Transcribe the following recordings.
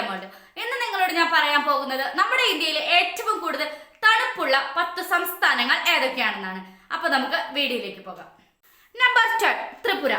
World ഇന്ന് നിങ്ങളോട് ഞാൻ പറയാൻ പോകുന്നത് നമ്മുടെ ഇന്ത്യയിൽ ഏറ്റവും കൂടുതൽ തണുപ്പുള്ള പത്ത് സംസ്ഥാനങ്ങൾ ഏതൊക്കെയാണെന്നാണ്. അപ്പൊ നമുക്ക് വീഡിയോയിലേക്ക് പോകാം. Number ten Tripura.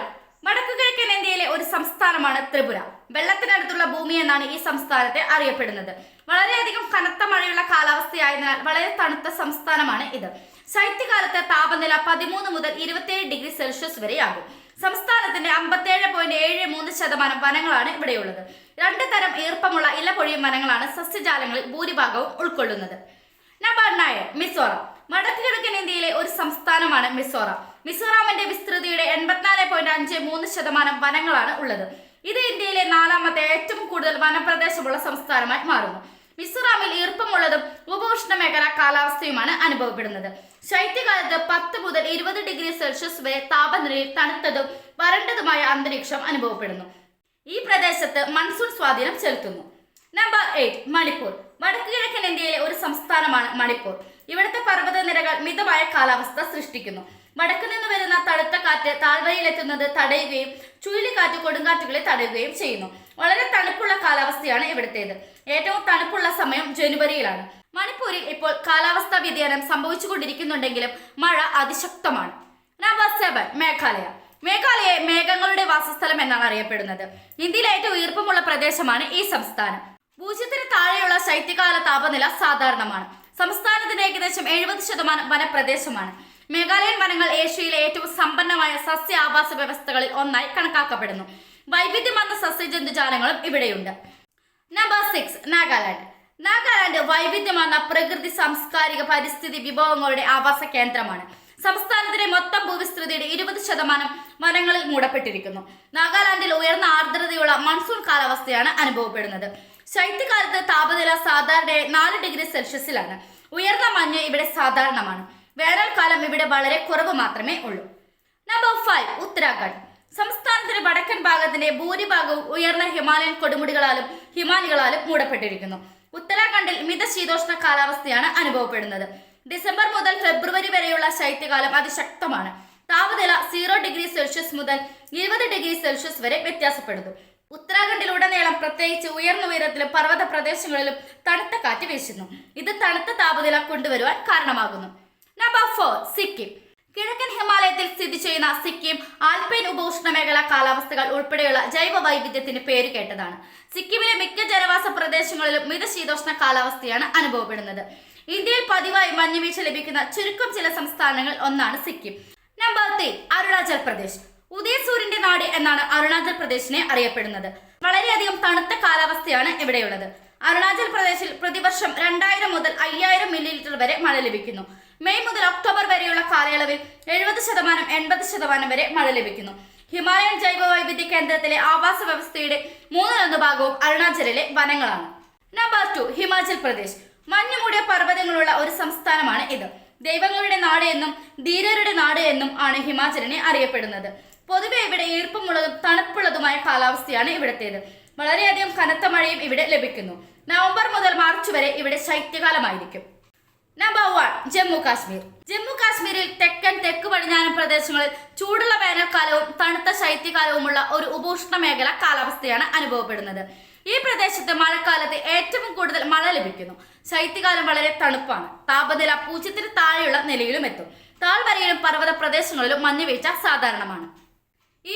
വടക്കു കിഴക്കൻ ഇന്ത്യയിലെ ഒരു സംസ്ഥാനമാണ് ത്രിപുര. വെള്ളത്തിനടുത്തുള്ള ഭൂമി എന്നാണ് ഈ സംസ്ഥാനത്തെ അറിയപ്പെടുന്നത്. വളരെയധികം കനത്ത മഴയുള്ള കാലാവസ്ഥയായതിനാൽ വളരെ തണുത്ത സംസ്ഥാനമാണ് ഇത്. ശൈത്യകാലത്തെ താപനില പതിമൂന്ന് മുതൽ ഇരുപത്തിയേഴ് ഡിഗ്രി സെൽഷ്യസ് വരെയാകും. സംസ്ഥാനത്തിന്റെ അമ്പത്തിയേഴ് പോയിന്റ് ഏഴ് മൂന്ന് ശതമാനം വനങ്ങളാണ് ഇവിടെയുള്ളത്. രണ്ട് തരം ഈർപ്പമുള്ള ഇലപൊഴിയും വനങ്ങളാണ് സസ്യജാലങ്ങളിൽ ഭൂരിഭാഗവും ഉൾക്കൊള്ളുന്നത്. Number nine Mizoram. വടക്ക് കിഴക്കൻ ഇന്ത്യയിലെ ഒരു സംസ്ഥാനമാണ് മിസോറാം. മിസോറാമിന്റെ വിസ്തൃതിയുടെ എൺപത്തിനാല് പോയിന്റ് അഞ്ച് മൂന്ന് ശതമാനം വനങ്ങളാണ് ഉള്ളത്. ഇത് ഇന്ത്യയിലെ നാലാമത്തെ ഏറ്റവും കൂടുതൽ വനപ്രദേശമുള്ള സംസ്ഥാനമായി മാറുന്നു. മിസോറാമിൽ ഈർപ്പമുള്ളതും ഉപോഷ്ണ മേഖല കാലാവസ്ഥയുമാണ് അനുഭവപ്പെടുന്നത്. ശൈത്യകാലത്ത് പത്ത് മുതൽ ഇരുപത് ഡിഗ്രി സെൽഷ്യസ് വരെ താപനിലയിൽ തണുത്തതും വരണ്ടതുമായ അന്തരീക്ഷം അനുഭവപ്പെടുന്നു. ഈ പ്രദേശത്ത് മൺസൂൺ സ്വാധീനം ചെലുത്തുന്നു. Number eight Manipur. വടക്കു കിഴക്കൻ ഇന്ത്യയിലെ ഒരു സംസ്ഥാനമാണ് മണിപ്പൂർ. ഇവിടുത്തെ പർവതനിരകൾ മിതമായ കാലാവസ്ഥ സൃഷ്ടിക്കുന്നു. വടക്കു നിന്ന് വരുന്ന തണുത്ത കാറ്റ് താഴ്വരയിലെത്തുന്നത് തടയുകയും ചുഴലിക്കാറ്റ് കൊടുങ്കാറ്റുകളെ തടയുകയും ചെയ്യുന്നു. വളരെ തണുപ്പുള്ള കാലാവസ്ഥയാണ് ഇവിടുത്തേത്. ഏറ്റവും തണുപ്പുള്ള സമയം ജനുവരിയിലാണ്. മണിപ്പൂരിൽ ഇപ്പോൾ കാലാവസ്ഥാ വ്യതിയാനം സംഭവിച്ചുകൊണ്ടിരിക്കുന്നുണ്ടെങ്കിലും മഴ അതിശക്തമാണ്. Number seven Meghalaya. മേഘാലയെ മേഘങ്ങളുടെ വാസസ്ഥലം എന്നാണ് അറിയപ്പെടുന്നത്. ഇന്ത്യയിലെ ഏറ്റവും ഈർപ്പമുള്ള പ്രദേശമാണ് ഈ സംസ്ഥാനം. പൂജ്യത്തിന് താഴെയുള്ള ശൈത്യകാല താപനില സാധാരണമാണ്. സംസ്ഥാനത്തിന് ഏകദേശം എഴുപത് ശതമാനം വനപ്രദേശമാണ്. മേഘാലയൻ വനങ്ങൾ ഏഷ്യയിലെ ഏറ്റവും സമ്പന്നമായ സസ്യ ആവാസ വ്യവസ്ഥകളിൽ ഒന്നായി കണക്കാക്കപ്പെടുന്നു. വൈവിധ്യമാർന്ന സസ്യജന്തുജാലങ്ങളും ഇവിടെയുണ്ട്. നമ്പർ സിക്സ് നാഗാലാൻഡ് നാഗാലാൻഡ് വൈവിധ്യമാർന്ന പ്രകൃതി സാംസ്കാരിക പരിസ്ഥിതി വിഭവങ്ങളുടെ ആവാസ കേന്ദ്രമാണ്. സംസ്ഥാനത്തിലെ മൊത്തം ഭൂവിസ്തൃതിയുടെ ഇരുപത് ശതമാനം വനങ്ങളിൽ മൂടപ്പെട്ടിരിക്കുന്നു. നാഗാലാൻഡിൽ ഉയർന്ന ആർദ്രതയുള്ള മൺസൂൺ കാലാവസ്ഥയാണ് അനുഭവപ്പെടുന്നത്. ശൈത്യകാലത്ത് താപനില സാധാരണയായി നാല് ഡിഗ്രി സെൽഷ്യസിലാണ്. ഉയർന്ന മഞ്ഞ് ഇവിടെ സാധാരണമാണ്. വേനൽക്കാലം ഇവിടെ വളരെ കുറവ് മാത്രമേ ഉള്ളൂ. Number five Uttarakhand. സംസ്ഥാനത്തിന്റെ വടക്കൻ ഭാഗത്തിന്റെ ഭൂരിഭാഗവും ഉയർന്ന ഹിമാലയൻ കൊടുമുടികളാലും ഹിമാലികളാലും മൂടപ്പെട്ടിരിക്കുന്നു. ഉത്തരാഖണ്ഡിൽ മിതശീതോഷ്ണ കാലാവസ്ഥയാണ് അനുഭവപ്പെടുന്നത്. ഡിസംബർ മുതൽ ഫെബ്രുവരി വരെയുള്ള ശൈത്യകാലം അതിശക്തമാണ്. താപനില സീറോ ഡിഗ്രി സെൽഷ്യസ് മുതൽ ഇരുപത് ഡിഗ്രി സെൽഷ്യസ് വരെ വ്യത്യാസപ്പെടുന്നു. ഉത്തരാഖണ്ഡിലുടനീളം പ്രത്യേകിച്ച് ഉയർന്ന ഉയരത്തിലും പർവത പ്രദേശങ്ങളിലും തണുത്ത കാറ്റ് വീശുന്നു. ഇത് തണുത്ത താപനില കൊണ്ടുവരുവാൻ കാരണമാകുന്നു. നമ്പർ ഫോർ സിക്കിം കിഴക്കൻ ഹിമാലയത്തിൽ സ്ഥിതി ചെയ്യുന്ന സിക്കിം ആൽപൈൻ ഉപോഷ്ണ മേഖല കാലാവസ്ഥകൾ ഉൾപ്പെടെയുള്ള ജൈവ വൈവിധ്യത്തിന് പേര് കേട്ടതാണ്. സിക്കിമിലെ മിക്ക ജനവാസ പ്രദേശങ്ങളിലും മിതശീതോഷ്ണ കാലാവസ്ഥയാണ് അനുഭവപ്പെടുന്നത്. ഇന്ത്യയിൽ പതിവായി മഞ്ഞുവീഴ്ച ലഭിക്കുന്ന ചുരുക്കം ചില സംസ്ഥാനങ്ങൾ ഒന്നാണ് Sikkim. Number three Arunachal Pradesh. ഉദയസൂര്യന്റെ നാട് എന്നാണ് അരുണാചൽ പ്രദേശിനെ അറിയപ്പെടുന്നത്. വളരെയധികം തണുത്ത കാലാവസ്ഥയാണ് ഇവിടെയുള്ളത്. അരുണാചൽ പ്രദേശിൽ രണ്ടായിരം മുതൽ അയ്യായിരം മില്ലി ലിറ്റർ വരെ മഴ ലഭിക്കുന്നു. മെയ് മുതൽ ഒക്ടോബർ വരെയുള്ള കാലയളവിൽ എഴുപത് ശതമാനം എൺപത് ശതമാനം വരെ മഴ ലഭിക്കുന്നു. ഹിമാലയൻ ജൈവ വൈവിധ്യ കേന്ദ്രത്തിലെ ആവാസ വ്യവസ്ഥയുടെ മൂന്നിലൊന്ന് ഭാഗവും അരുണാചലിലെ വനങ്ങളാണ്. Number two Himachal Pradesh. മഞ്ഞുമൂടിയ പർവതങ്ങളുള്ള ഒരു സംസ്ഥാനമാണ് ഇത്. ദൈവങ്ങളുടെ നാട് എന്നും ധീരരുടെ നാട് എന്നും ആണ് ഹിമാചലിനെ അറിയപ്പെടുന്നത്. പൊതുവെ ഇവിടെ ഈർപ്പമുള്ളതും തണുപ്പുള്ളതുമായ കാലാവസ്ഥയാണ് ഇവിടത്തേത്. വളരെയധികം കനത്ത മഴയും ഇവിടെ ലഭിക്കുന്നു. നവംബർ മുതൽ മാർച്ച് വരെ ഇവിടെ ശൈത്യകാലമായിരിക്കും. Number one Jammu Kashmir. Jammu കാശ്മീരിൽ തെക്കൻ തെക്ക് പടിഞ്ഞാറൻ പ്രദേശങ്ങളിൽ ചൂടുള്ള വേനൽക്കാലവും തണുത്ത ശൈത്യകാലവുമുള്ള ഒരു ഉപോഷ്ണ മേഖല കാലാവസ്ഥയാണ് അനുഭവപ്പെടുന്നത്. ഈ പ്രദേശത്ത് മഴക്കാലത്ത് ഏറ്റവും കൂടുതൽ മഴ ലഭിക്കുന്നു. ശൈത്യകാലം വളരെ തണുപ്പാണ്. താപനില പൂജ്യത്തിന് താഴെയുള്ള നിലയിലും എത്തും. താഴ്വരയിലും പർവത പ്രദേശങ്ങളിലും മഞ്ഞുവീഴ്ച സാധാരണമാണ്. ഈ